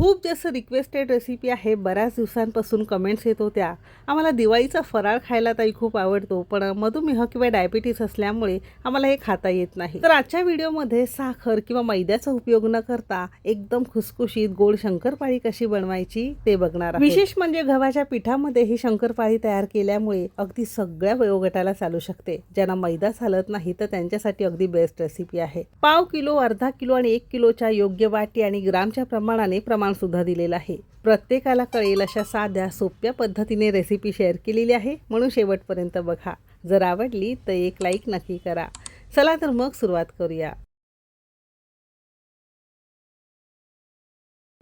खूप जास्त requested recipe आहे. बऱ्याच दिवसांपासून कमेंट्स येत होत्या. आम्हाला दिवाळीचा फराळ खायला ताई खूप आवडतो पण मधुमेह किंवा डायबिटीस असल्यामुळे आम्हाला हे खाता येत नाही. तर आजच्या व्हिडिओमध्ये साखर किंवा मैद्याचा उपयोग न करता एकदम खुसखुशीत गोड शंकरपाळी कशी बनवायची ते बघणार विशेष म्हणजे गव्हाच्या पिठामध्ये ही शंकरपाळी तयार केल्यामुळे अगदी सगळ्या वयोगटाला चालू शकते. ज्यांना मैदा चालत नाही तर त्यांच्यासाठी अगदी बेस्ट रेसिपी आहे. पाव किलो अर्धा किलो आणि एक किलोच्या योग्य वाटी आणि ग्रामच्या प्रमाणाने प्रमाण सुद्धा दिलेलं आहे. प्रत्येकाला कळेल अशा साध्या सोप्या पद्धतीने रेसिपी शेअर केलेली आहे. म्हणून शेवटपर्यंत बघा. जर आवडली तर एक लाईक नक्की करा. चला तर मग सुरुवात करूया.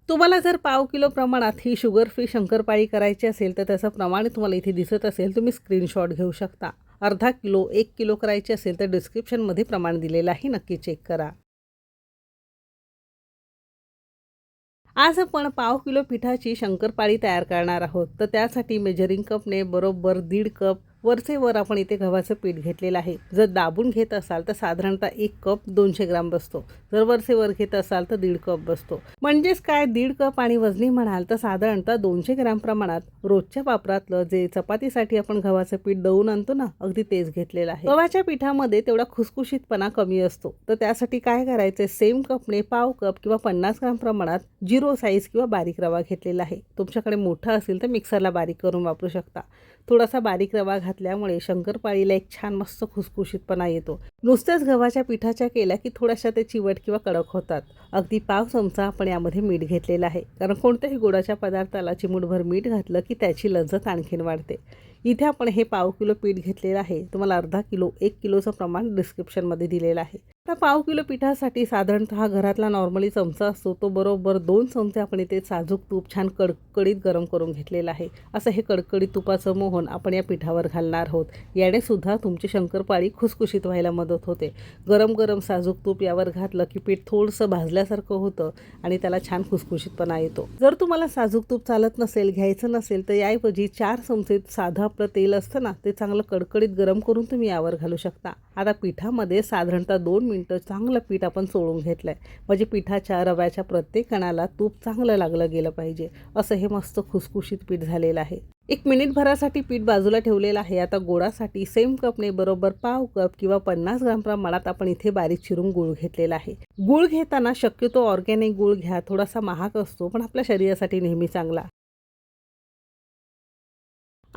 तुम्हाला जर पाव किलो प्रमाणात ही शुगर फ्री शंकरपाळी करायची असेल तर त्याचं प्रमाण तुम्हाला इथे दिसत असेल. तुम्ही स्क्रीनशॉट घेऊ शकता. अर्धा किलो एक किलो करायची असेल तर डिस्क्रिप्शनमध्ये प्रमाण दिलेलं आहे. नक्की चेक करा. आज आपण पाव किलो पिठाची शंकरपाळी तयार करणार आहोत. तर त्यासाठी मेजरिंग कपने बरोबर दीड कप वरचे वर आपण इथे गव्हाचं पीठ घेतलेलं आहे. जर दाबून घेत असाल तर साधारणतः एक कप दोनशे ग्राम बसतो. जर वरचे वर घेत असाल तर दीड कप बसतो. म्हणजेच काय? दीड कप आणि वजनी म्हणाल तर साधारणतः दोनशे ग्राम प्रमाणात रोजच्या वापरातलं जे चपातीसाठी आपण गव्हाचं पीठ दळून आणतो ना अगदी तेच घेतलेलं आहे. गव्हाच्या पिठामध्ये तेवढा खुसखुशीतपणा कमी असतो. तर त्यासाठी काय करायचं सेम कपने पाव कप किंवा पन्नास ग्राम प्रमाणात जिरो साईज किंवा बारीक रवा घेतलेला आहे. तुमच्याकडे मोठा असेल तर मिक्सरला बारीक करून वापरू शकता. थोडासा बारीक रवा घातल्यामुळे शंकरपाळीला एक छान मस्त खुसखुशीतपणा येतो. नुसत्याच गव्हाच्या पिठाच्या केल्या की थोड्याशा ते चिवट किंवा कडक होतात. अगदी पाव चमचा आपण यामध्ये मीठ घेतलेलं आहे. कारण कोणत्याही गोडाच्या पदार्थाला चिमूटभर मीठ घातलं की त्याची लज्जत आणखीन वाढते. इथे आपण हे पाव किलो पीठ घेतलेलं आहे. तुम्हाला अर्धा किलो एक किलोचं प्रमाण डिस्क्रिप्शनमध्ये दिलेलं आहे. आता पाव किलो पिठासाठी साधारणतः घरातला नॉर्मली चमचा असतो तो बरोबर दोन चमचे आपण इथे साजूक तूप छान कडकडीत गरम करून घेतलेलं आहे. असं हे कडकडीत तुपाचं मोहन आपण या पिठावर घालणार आहोत. याने सुद्धा तुमची शंकरपाळी खुसखुशीत व्हायला मदत होते. गरम गरम साजूक तूप यावर घातलं की पीठ थोडंसं भाजल्यासारखं होतं आणि त्याला छान खुसखुशीतपणा येतो. जर तुम्हाला साजूक तूप चालत नसेल घ्यायचं नसेल तर याऐवजी चार चमचे साधा आपलं तेल असतं ना ते चांगलं कडकडीत गरम करून तुम्ही यावर घालू शकता. आता पिठामध्ये साधारणतः दोन मिनटं चांगलं पीठ आपण सोडून घेतलं आहे म्हणजे पिठाच्या रव्याच्या प्रत्येक कणाला तूप चांगलं लागलं गेलं पाहिजे. असं हे मस्त खुसखुशीत पीठ झालेलं आहे. एक मिनिटभरासाठी पीठ बाजूला ठेवलेलं आहे. आता गोडासाठी सेम कपने बरोबर पाव कप किंवा पन्नास ग्राम प्रमाणात आपण इथे बारीक चिरून गुळ घेतलेला आहे. गुळ घेताना शक्यतो ऑर्गॅनिक गुळ घ्या. थोडासा महाग असतो पण आपल्या शरीरासाठी नेहमी चांगला.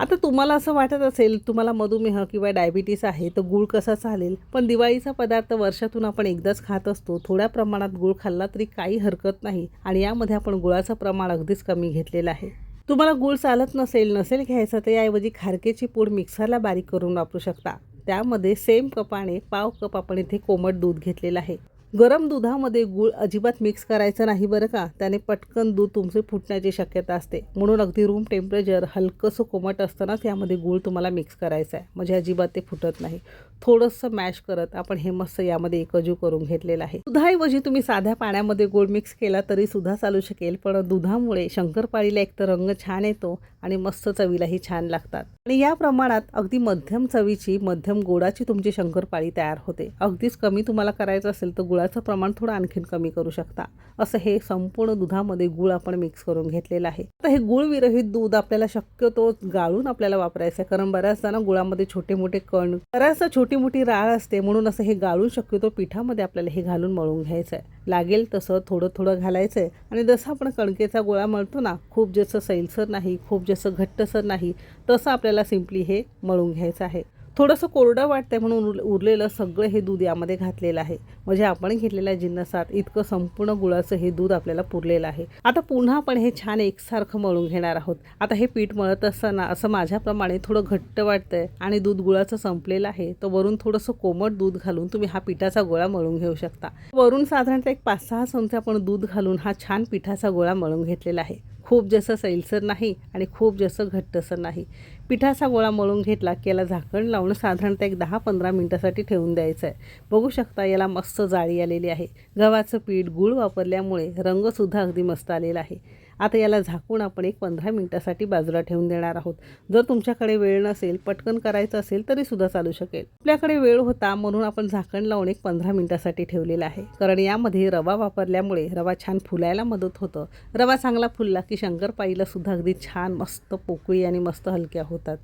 आता तुम्हाला असं वाटत असेल तुम्हाला मधुमेह किंवा डायबिटीस आहे तर गूळ कसा चालेल? पण दिवाळीचा पदार्थ वर्षातून आपण एकदाच खात असतो थोड्या प्रमाणात गूळ खाल्ला तरी काही हरकत नाही आणि यामध्ये आपण गुळाचं प्रमाण अगदीच कमी घेतलेलं आहे. तुम्हाला गूळ चालत नसेल नसेल घ्यायचं तर याऐवजी खारकेची पूड मिक्सरला बारीक करून वापरू शकता. त्यामध्ये सेम कपाने पाव कप आपण इथे कोमट दूध घेतलेलं आहे. गरम दुधामध्ये गूळ अजिबात मिक्स करायचं नाही बरं का? त्याने पटकन दूध तुमचे फुटण्याची शक्यता असते. म्हणून अगदी रूम टेम्परेचर हलकंसं कोमट असतानाच यामध्ये गूळ तुम्हाला मिक्स करायचं आहे. म्हणजे अजिबात ते फुटत नाही. थोडंसं मॅश करत आपण हे मस्त यामध्ये एकजू करून घेतलेलं आहे. दुधाऐवजी तुम्ही साध्या पाण्यामध्ये गूळ मिक्स केला तरी सुद्धा चालू शकेल. पण दुधामुळे शंकरपाळीला एक तर रंग छान येतो आणि मस्त चवीलाही छान लागतात. आणि या प्रमाणात अगदी मध्यम चवीची मध्यम गोडाची तुमची शंकरपाळी तयार होते. अगदीच कमी तुम्हाला करायचं असेल तर गुळाचं प्रमाण थोडं आणखीन कमी करू शकता. असं हे संपूर्ण दुधामध्ये गूळ आपण मिक्स करून घेतलेलं आहे. तर हे गुळ विरहित दूध आपल्याला शक्यतो गाळून आपल्याला वापरायचं आहे. कारण बऱ्याचदा ना गुळामध्ये छोटे मोठे कण बऱ्याचदा छोटी मोठी राळ असते. म्हणून असं हे गाळून शक्यतो पिठामध्ये आपल्याला हे घालून मळून घ्यायचं आहे. लागेल तसं थोडं थोडं घालायचं आहे. आणि जसं आपण कणकेचा गोळा मळतो ना खूप जसं सैलसर नाही खूप जसं घट्टसर नाही तसं आपल्याला सिम्पली हे मळून घ्यायचं आहे. थोडंसं कोरडं वाटतंय म्हणून उरलेलं सगळं हे दूध यामध्ये घातलेलं आहे. म्हणजे आपण घेतलेल्या जिन्नसात इतकं संपूर्ण गुळाचं हे दूध आपल्याला पुरलेलं आहे. आता पुन्हा आपण हे छान एकसारखं मळून घेणार आहोत. आता हे पीठ मळत असताना असं माझ्याप्रमाणे थोडं घट्ट वाटतंय आणि दूध गुळाचं संपलेलं आहे तर वरून थोडंसं कोमट दूध घालून तुम्ही हा पिठाचा गोळा मळून घेऊ शकता. वरून साधारणतः एक पाच सहा चमचे आपण दूध घालून हा छान पिठाचा गोळा मळून घेतलेला आहे. खूप जास्त सैलसर नाही आणि खूप जास्त घट्टसर नाही. पिठाचा गोळा मळून घेतला की याला झाकण लावून साधारणतः एक दहा पंधरा मिनटासाठी ठेवून द्यायचं आहे बघू शकता याला मस्त जाळी आलेली आहे. गव्हाचं पीठ गूळ वापरल्यामुळे रंगसुद्धा अगदी मस्त आलेला आहे. आता याला झाकून आपण एक पंधरा मिनटासाठी बाजूला ठेवून देणार आहोत. जर तुमच्याकडे वेळ नसेल पटकन करायचं असेल तरी सुद्धा चालू शकेल. आपल्याकडे वेळ होता म्हणून आपण झाकण लावून एक पंधरा मिनटासाठी ठेवलेलं आहे. कारण यामध्ये रवा वापरल्यामुळे रवा छान फुलायला मदत होतं. रवा चांगला फुलला की शंकरपाईला सुद्धा अगदी छान मस्त पोकळी आणि मस्त हलक्या होतात.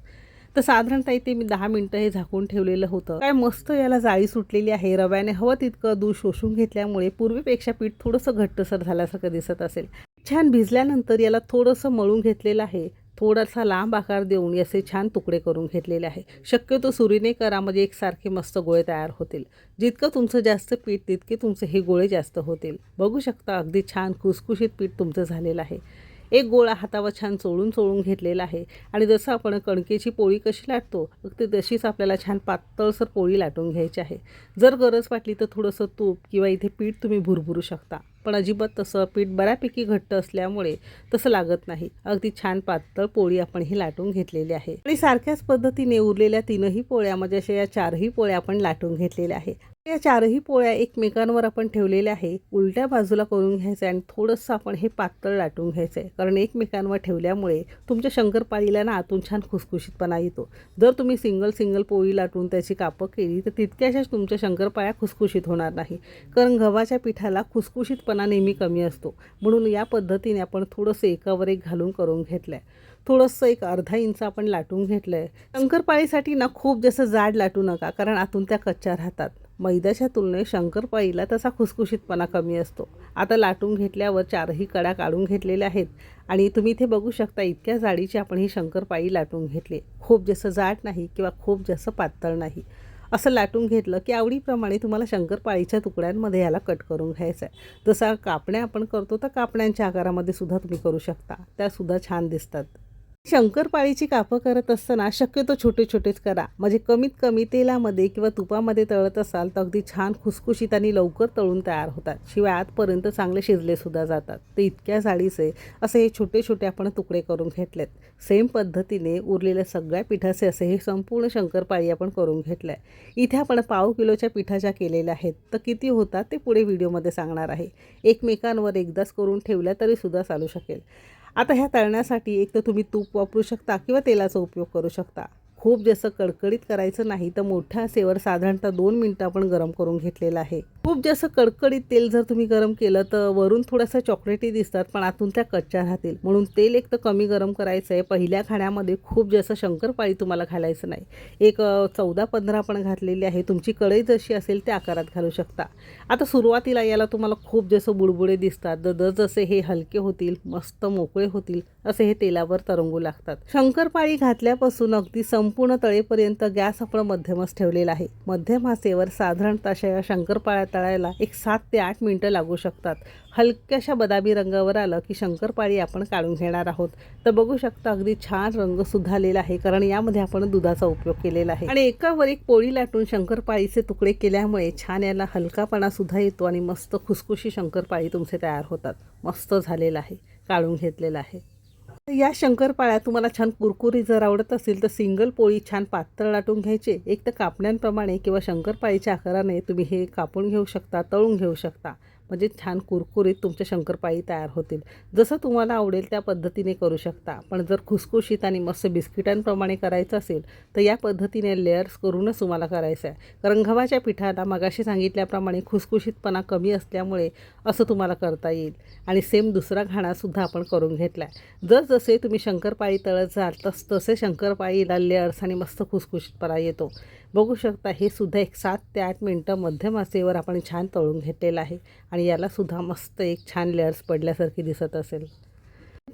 तर साधारणतः इथे मी दहा मिनटं हे झाकून ठेवलेलं होतं. काय मस्त याला जाळी सुटलेली आहे. रव्याने हवं तितकं दूध शोषून घेतल्यामुळे पूर्वीपेक्षा पीठ थोडंसं घट्टसर झाल्यासारखं दिसत असेल. छान भिजल्यानंतर याला थोडंसं मळून घेतलेलं आहे. थोडासा लांब आकार देऊन याचे छान तुकडे करून घेतलेले आहे. शक्यतो सुरीने करा म्हणजे एकसारखे मस्त गोळे तयार होतील. जितकं तुमचं जास्त पीठ तितके तुमचे हे गोळे जास्त होतील. बघू शकता अगदी छान खुसखुशीत पीठ तुमचं झालेलं आहे. एक गोळा हातावर छान चोळून चोळून घेतलेला आहे. आणि जसं आपण कणकेची पोळी कशी लाटतो ते तशीच आपल्याला छान पातळसर पोळी लाटून घ्यायची आहे. जर गरज वाटली तर थोडंसं तूप किंवा इथे पीठ तुम्ही भुरभुरू शकता. पण अजिबात तसं पीठ बऱ्यापैकी घट्ट असल्यामुळे तसं लागत नाही. अगदी छान पातळ पोळी आपण ही लाटून घेतलेली आहे. आणि सारख्याच पद्धतीने उरलेल्या तीनही पोळ्या म्हणजे अशा या चारही पोळ्या आपण लाटून घेतलेल्या आहे. या चारही पोळ्या एकमेकांवर आपण ठेवलेल्या आहे. उलट्या बाजूला करून घ्यायचं आहे आणि थोडंसं आपण हे पातळ लाटून घ्यायचं आहे कारण एकमेकांवर ठेवल्यामुळे तुमच्या शंकरपाळीला ना आतून छान खुसखुशीतपणा येतो. जर तुम्ही सिंगल सिंगल पोळी लाटून त्याची कापं केली तर तितक्याशाच तुमच्या शंकरपाळ्या खुसखुशीत होणार नाही. कारण गव्हाच्या पिठाला खुसखुशीतपणा नेहमी कमी असतो. म्हणून या पद्धतीने आपण थोडंसं एकावर एक घालून करून घेतलं आहे थोडंसं एक अर्धा इंच आपण लाटून घेतलं आहे शंकरपाळीसाठी ना खूप जास्त जाड लाटू नका कारण आतून त्या कच्च्या राहतात. मैद्याच्या तुलनेत शंकरपाळीला तसा खुसखुशीतपणा कमी असतो. आता लाटून घेतल्यावर चारही कडा काढून घेतलेल्या आहेत आणि तुम्ही इथे बघू शकता इतक्या जाडीची आपण ही शंकरपाळी लाटून घेतली. खूप जास्त जाड नाही किंवा खूप जास्त पातळ नाही. असं लाटून घेतलं की आवडीप्रमाणे तुम्हाला शंकरपाळीच्या तुकड्यांमध्ये याला कट करून घ्यायचं आहे. जसा कापण्या आपण करतो तर कापण्यांच्या आकारामध्ये सुद्धा तुम्ही करू शकता. त्यासुद्धा छान दिसतात. शंकरपाळीची कापं करत असताना शक्यतो छोटे छोटेच करा. म्हणजे कमीत कमी तेलामध्ये किंवा तुपामध्ये तळत असाल तर अगदी छान खुसखुशीत आणि लवकर तळून तयार होतात. शिवाय आतपर्यंत चांगले शिजले सुद्धा जातात. ते इतक्या जाडीचे असे हे छोटे छोटे आपण तुकडे करून घेतलेत. सेम पद्धतीने उरलेल्या सगळ्या पिठाचे असे हे संपूर्ण शंकरपाळी आपण करून घेतलं आहे इथे आपण पाव किलोच्या पिठाच्या केलेल्या आहेत तर किती होतात ते पुढे व्हिडिओमध्ये सांगणार आहे. एकमेकांवर एकदाच करून ठेवल्या तरी सुद्धा चालू शकेल. आता ह्या तळण्यासाठी एक तर तुम्ही तूप वापरू शकता किंवा तेलाचा उपयोग करू शकता. खूप जास्त कडकडीत करायचं नाही तर मोठ्या सेवर साधारणतः दोन मिनटं आपण गरम करून घेतलेलं आहे. खूप जास्त कडकडीत तेल जर तुम्ही गरम केलं तर वरून थोडासा चॉकलेटी दिसतात पण आतून त्या कच्च्या राहतील. म्हणून तेल एक तर कमी गरम करायचं आहे. पहिल्या खाण्यामध्ये खूप जास्त शंकरपाळी तुम्हाला घालायचं नाही. एक चौदा पंधरा पण घातलेली आहे. तुमची कढई जशी असेल त्या आकारात घालू शकता. आता सुरुवातीला याला तुम्हाला खूप जास्त बुडबुडे दिसतात. द जसे हे हलके होतील मस्त मोकळे होतील असे हे तेलावर तरंगू लागतात. शंकरपाळी घातल्यापासून अगदी संपूर्ण तळेपर्यंत गॅस आपण मध्यमच ठेवलेला आहे. मध्यम आसेवर साधारणतः अशा शंकरपाळ्या तळायला एक सात ते आठ मिनटं लागू शकतात. हलक्याशा बदामी रंगावर आलं की शंकरपाळी आपण काढून घेणार आहोत. तर बघू शकता अगदी छान रंग सुद्धा आहे कारण यामध्ये आपण दुधाचा उपयोग केलेला आहे. आणि एकावर एक पोळी लाटून शंकरपाळीचे तुकडे केल्यामुळे छान याला हलकापणा सुद्धा येतो आणि मस्त खुसखुशी शंकरपाळी तुमचे तयार होतात. मस्त झालेलं आहे काढून घेतलेलं आहे. या शंकरपाळ्या तुम्हाला छान कुरकुरी जर आवडत असेल तर सिंगल पोळी छान पातळ लाटून घ्यायचे. एक तर कापण्यांप्रमाणे किंवा शंकरपाळीच्या आकाराने तुम्ही हे कापून घेऊ शकता तळून घेऊ शकता. म्हणजे छान कुरकुरीत तुमच्या शंकरपाळी तयार होतील. जसं तुम्हाला आवडेल त्या पद्धतीने करू शकता. पण जर खुसखुशीत आणि मस्त बिस्किटांप्रमाणे करायचं असेल तर या पद्धतीने लेअर्स करूनच तुम्हाला करायचं आहे कारण गव्हाच्या पिठाला मगाशी सांगितल्याप्रमाणे खुसखुशीतपणा कमी असल्यामुळे असं तुम्हाला करता येईल. आणि सेम दुसरा घाणासुद्धा आपण करून घेतला आहे जर जसे तुम्ही शंकरपाळी तळत जाल तस तसे शंकरपाळीला लेअर्स आणि मस्त खुसखुशीतपणा येतो. बघू शकता हे सुद्धा एक सात ते आठ मिनटं मध्यम आसेवर आपण छान तळून घेतलेलं आहे आणि यालासुद्धा मस्त एक छान लेअर्स पडल्यासारखी दिसत असेल.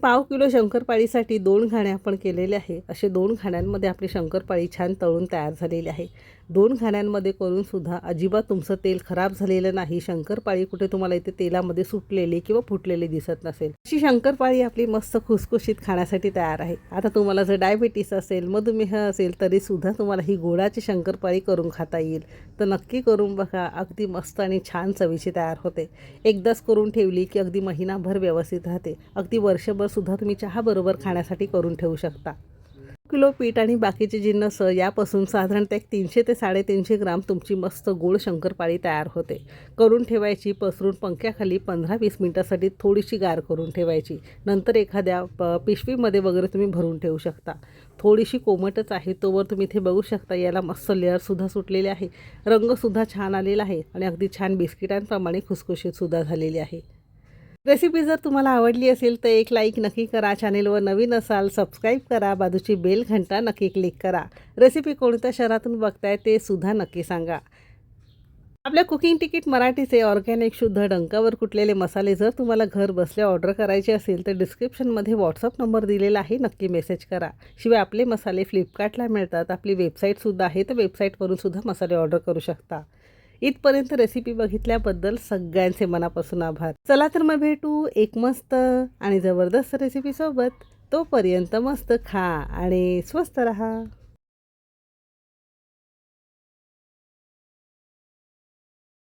पाव किलो शंकरपाळीसाठी दोन घाणे आपण केलेले आहे. असे दोन घाण्यांमध्ये आपली शंकरपाळी छान तळून तयार झालेली आहे. दोन घाण्यांमध्ये करून सुद्धा अजिबात तुमचं तेल खराब झालेलं नाही. शंकरपाळी कुठे तुम्हाला इथे तेलामध्ये सुटलेली किंवा फुटलेली दिसत नसेल. अशी शंकरपाळी आपली मस्त खुसखुशीत खाण्यासाठी तयार आहे. आता तुम्हाला जर डायबिटीस असेल मधुमेह असेल तरी सुद्धा तुम्हाला ही गोडाची शंकरपाळी करून खाता येईल. तर नक्की करून बघा. अगदी मस्त आणि छान चवीची तयार होते. एकदाच करून ठेवली की अगदी महिनाभर व्यवस्थित राहते. अगदी वर्षभर सुद्धा तुम्ही चहाबरोबर खाण्यासाठी करून ठेवू शकता. किलो पीठ आणि बाकीचे जिन्नस यापासून साधारणतः एक तीनशे ते साडेतीनशे ग्राम तुमची मस्त गोड शंकरपाळी तयार होते. करून ठेवायची पसरून पंख्याखाली पंधरा वीस मिनटासाठी थोडीशी गार करून ठेवायची. नंतर एखाद्या प पिशवीमध्ये वगैरे तुम्ही भरून ठेवू शकता. थोडीशी कोमटच आहे तोवर तुम्ही इथे बघू शकता याला मस्त लेअरसुद्धा सुटलेले आहे. रंगसुद्धा छान आलेला आहे आणि अगदी छान बिस्किटांप्रमाणे खुसखुशीतसुद्धा झालेली आहे. रेसिपी जर तुम्हाला आवडली असेल तर एक लाईक नक्की करा. चॅनेलवर नवीन असाल सबस्क्राईब करा. बाजूची बेल घंटा नक्की क्लिक करा. रेसिपी कोणत्या शहरातून बघताय ते सुद्धा नक्की सांगा. आपल्या कुकिंग तिकीट मराठीचे ऑर्गॅनिक शुद्ध डंकावर कुटलेले मसाले जर तुम्हाला घर बसल्या ऑर्डर करायचे असेल तर डिस्क्रिप्शनमध्ये व्हॉट्सअप नंबर दिलेला आहे. नक्की मेसेज करा. शिवाय आपले मसाले फ्लिपकार्टला मिळतात. आपली वेबसाईटसुद्धा आहे. तर वेबसाईटवरून सुद्धा मसाले ऑर्डर करू शकता. इथपर्यंत रेसिपी बघितल्याबद्दल सगळ्यांचे मनापासून आभार. चला तर मग भेटू एक मस्त आणि जबरदस्त रेसिपीसोबत तोपर्यंत मस्त खा आणि स्वस्त रहा.